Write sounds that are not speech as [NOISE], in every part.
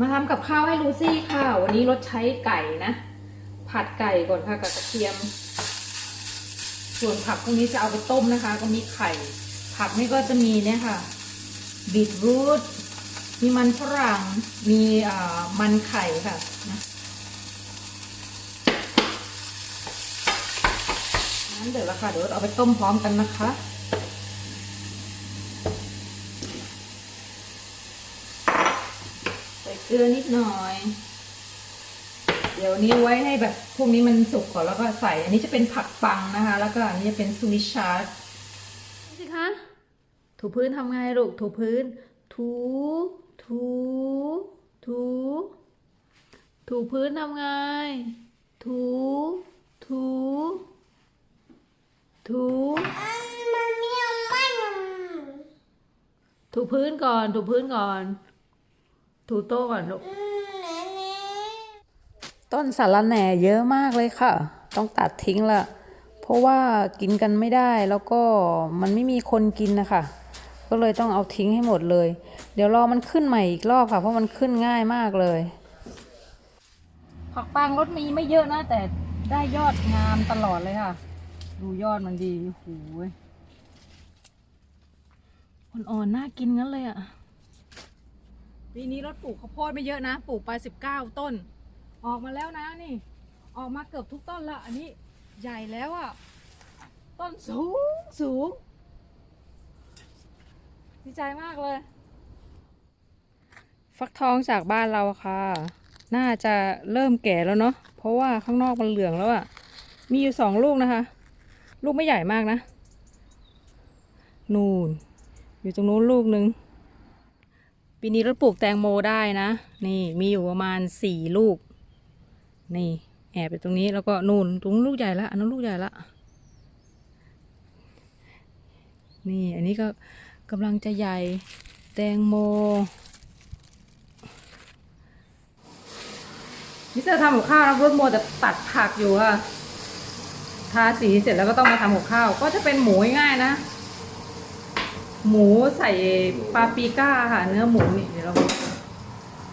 มาทำกับข้าวให้ลูซี่ค่ะ วันนี้รสใช้ไก่นะ ผัดไก่ก่อนค่ะกับกระเทียม ส่วนผักพวกนี้จะเอาไปต้มนะคะ ก็มีไข่ ผักนี่ก็จะมีเนี่ยค่ะบีทรูทมีมันฝรั่งมีอ่ามันไข่ค่ะนะนั้นเดี๋ยวละค่ะเดี๋ยวเอาไปต้มพร้อมกันนะคะ ใส่ เกลือนิดหน่อย เดี๋ยวนี้ไว้ให้แบบพวกนี้มันสุกก่อนแล้วก็ใส่ อันนี้จะเป็นผักปังนะคะ แล้วก็อันนี้จะเป็นสวิชชาร์ดสิคะถูพื้นทำไงลูกถูพื้น ถู ถู ถู ถูพื้นทำไง ถู ถู ถูถูพื้นก่อน ถูพื้นก่อน ถูโต๊ะก่อนลูก ต้นสาระแหน่เยอะมากเลยค่ะ ต้องตัดทิ้งละ เพราะว่ากินกันไม่ได้แล้วก็มันไม่มีคนกินนะคะ ก็เลยต้องเอาทิ้งให้หมดเลย เดี๋ยวรอมันขึ้นใหม่อีกรอบค่ะ เพราะมันขึ้นง่ายมากเลย ผักปางรสมีไม่เยอะนะ แต่ได้ยอดงามตลอดเลยค่ะ ดูยอดมันดีโอ้โหยอ่อนๆน่ากินงั้นเลยอะ ปีนี้รถปลูกข้าวโพดไม่เยอะนะ ปลูกไปสิบเก้าต้น ออกมาแล้วนะนี่ ออกมาเกือบทุกต้นละ อันนี้ใหญ่แล้วอะต้นสูงสูง ดีใจมากเลย ฟักทองจากบ้านเราค่ะ น่าจะเริ่มแก่แล้วเนาะ เพราะว่าข้างนอกมันเหลืองแล้วอะมีอยู่สองลูกนะคะ ลูกไม่ใหญ่มากนะ นูนอยู่ตรงนู้นลูกหนึ่ง ปีนี้เราปลูกแตงโมได้นะ นี่มีอยู่ประมาณสี่ลูก นี่ แอบไปตรงนี้แล้วก็นูนตรงลูกใหญ่ละอันนั้นลูกใหญ่ละนี่อันนี้ก็กำลังจะใหญ่แตงโมมิสเตอร์ทำกับข้าวนะรถโมแต่ตัดผักอยู่ค่ะทาสีเสร็จแล้วก็ต้องมาทำกับข้าว ก็จะเป็นหมูง่ายนะ หมูใส่ปาปริก้าค่ะ เนื้อหมูนี่เดี๋ยวเรา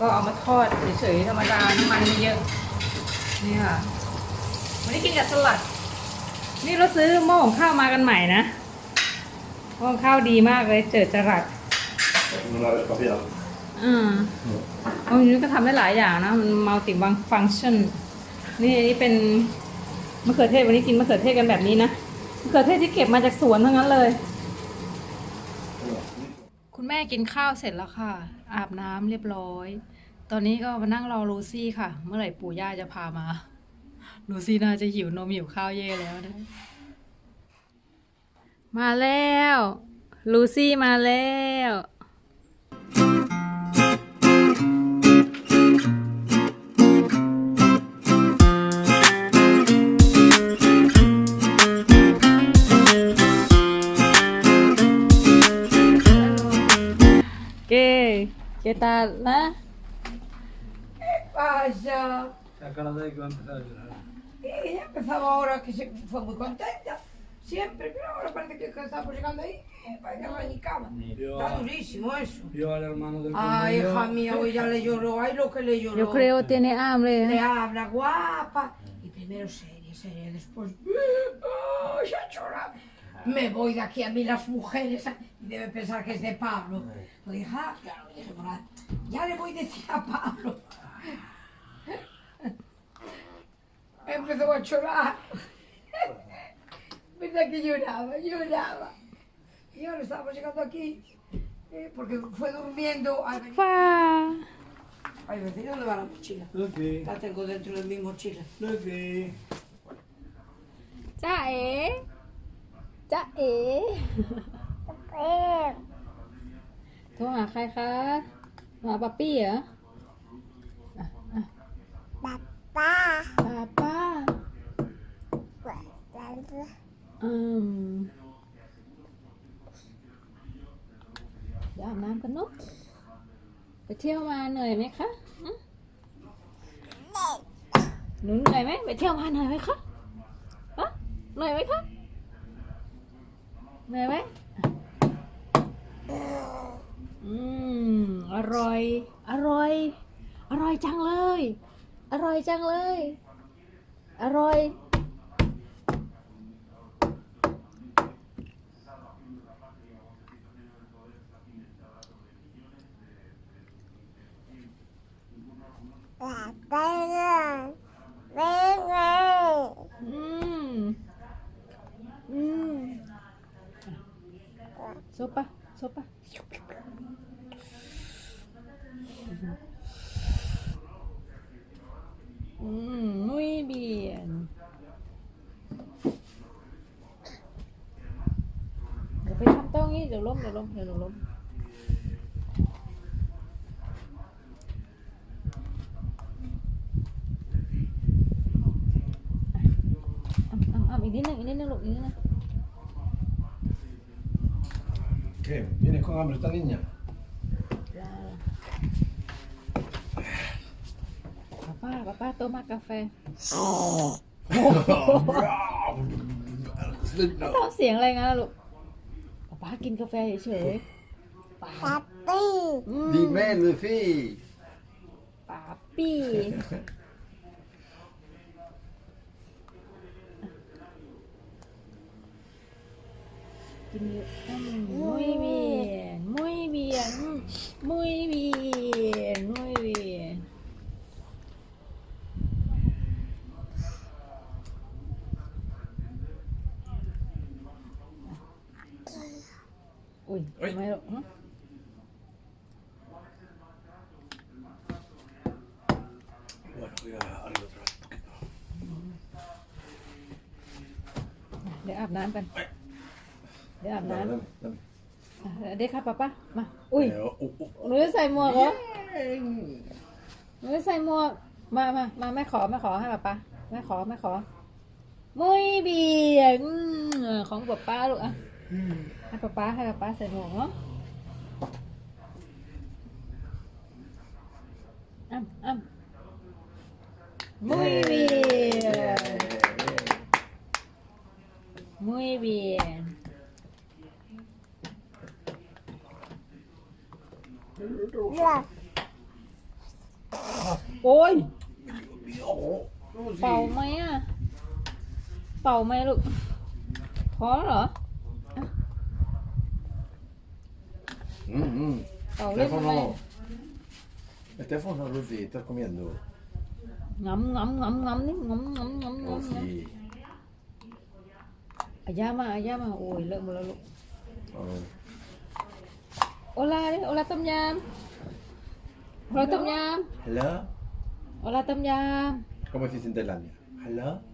ก็เอามาทอดเฉยๆธรรมดาน้ำมันไม่เยอะ นี่ค่ะวันนี้กินกับสลัด นี่เราซื้อหม้อของข้าวมากันใหม่นะหม้อของข้าวดีมากเลย เจิดจรัส Non l'avais pas fait là. อืมตรงนี้ก็ทำได้หลายอย่างนะ มันมัลติบังฟังชันนี่อันนี้เป็นมะเขือเทศวันนี้กินมะเขือเทศกันแบบนี้นะ มะเขือเทศที่เก็บมาจากสวนทั้งนั้นเลย คุณแม่กินข้าวเสร็จแล้วค่ะ อาบน้ำเรียบร้อย ตอนนี้ก็มานั่งรอลูซี่ค่ะ เมื่อไหร่ปู่ย่าจะพามา ลูซี่น่าจะหิวนมหิวข้าวเย่แล้วนะ มาแล้ว ลูซี่มาแล้ว ¿Qué? ¿Qué tal? ¿Ah? Vaya. La de que va a empezar a llorar. Y ella empezaba ahora que se fue muy contenta. Siempre, pero ahora parece que estamos llegando ahí. eh, Parece que arrancaba. Yo, Está durísimo eso. yo al hermano del Ay, hija mía, hoy ya le lloró. Ay, lo que le lloró. Yo creo tiene hambre. Le ¿eh? habla guapa. Y primero seria, seria. Después. ¡Ay, ya llora! Me voy de aquí a mí las mujeres. Y debe pensar que es de Pablo. Lo dije, ah, claro, dije, ya le voy a decir a Pablo. [LAUGHS] Empezó a llorar. Verdad [LAUGHS] que lloraba, lloraba. Y ahora estamos llegando aquí. eh, porque fue durmiendo. ¡Fa! Ay, vecino, ¿dónde va la mochila? Luffy, La tengo dentro de mi mochila. Luffy. จ้าเอ๋จ้าเอ๋โทรหาใครคะโทรหาป๊าปี้เหรออะอะ Papá, ป้าป้า papá, อืมเดี๋ยวอาบน้ำกันเนอะไปเที่ยวมาเหนื่อยไหมคะอืมหนูเหนื่อยไหมไปเที่ยวมาเหนื่อยไหมคะฮะเหนื่อยไหมคะ เหนื่อยไหมอืม อร่อย อร่อยร่อยจังเลย อร่อยจังเลย อร่อยอืมอืม sopa sopa อืม muy bien เดี๋ยวไปทำโต๊ะงี้เดี๋ยวล้มเดี๋ยวล้มเดี๋ยวหนูล้มอะอะอะอีกนิดนึงอีกนิดนึงลูกอีกนิดนึง ¿Qué? ¿Vienes con hambre esta niña? Papá, papá, toma café. ทำเสียงอะไรงั้นล่ะลูกป๊าป๊ากินกาแฟเฉยๆป๊าปี้อืม Dime, Lucy. ป๊าปี้ [LAUGHS] muy bien muy bien อืม muy bien muy bien อุ้ยเฮ้ยทำไมลูกฮะ Bueno, voy a arriba otra vez un poquito. เดี๋ยวอาบน้ำกันเดี๋ยวอาบ Dame, น้ำ dame, dame. อะเด็กครับป้าป้ามา อุ้ย Eh, oh, oh, oh. หนูจะใส่หมวกเหรอหนูจะใส่หมวก มามามาแม่ขอแม่ขอให้ป้าป้าแม่ขอแม่ขอ มุ้ยเบียงอืมของป้าป้าลูกอะให้ป้าป้าให้ป้าป้าใส่หมวกเนาะอ้ำอ้ำ muy bien muy bien โอ้ย Oh, เป่า Lucy. ไหมอะ เป่าไหมลูกพอแล้วเหรอ Mm, mm. เป่าเล่นทำไม Teléfono. El teléfono, Lucy, estás comiendo. งำงำงำงำนี่งำงำงำ Oh, งำ sí. อายามาอายามาโอ้ยเลิกหมดแล้วลูก A ver. โอลาดิโอลาต้มยำโอลาต้มย Hello. ำโอลาต้มย ¿Cómo decís en Tailandia? Hello. ำ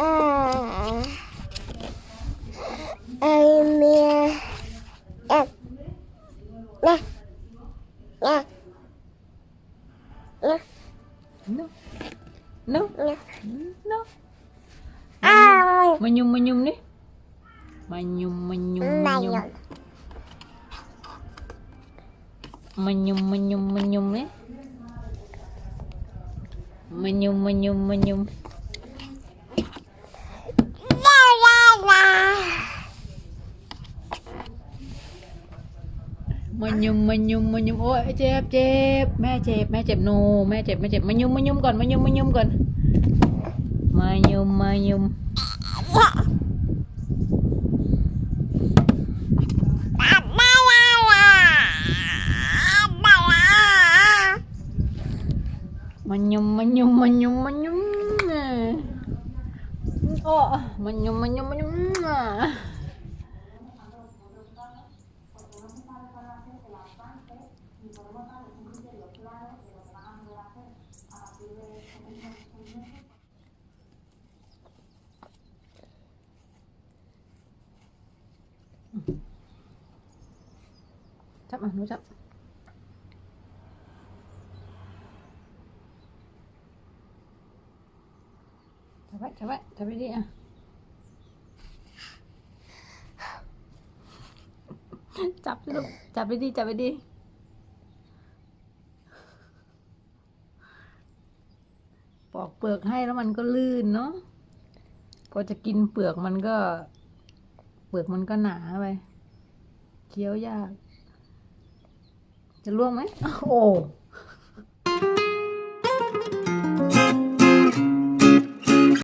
no no no มายุมมายุมดิมายุมมายุมมายุ มมายุมมายุมมายุมดิมายุมมายุมมายุมมายุมมายุมมายุมโอ้ยเจ็บเจ็บแม่เจ็บแม่เจ็บโนแม่เจ็บแม่เจ็บมายุมมายุมก่อนมายุมมายุมก่อนมายุมมายุม Manyum, manyum, manyum, manyum. Oh, manyum, manyum, manyum. Chắp mà, nó chắp. จับอะหนูจับจับไว้จับไว้จับไปดิอะจับลูกจับไปดิจับไปดิปอกเปลือกให้แล้วมันก็ลื่นเนาะพอจะกินเปลือกมันก็ เปลือกมันก็หนาไปเคี้ยวยาก จะล่วงไหมโอ้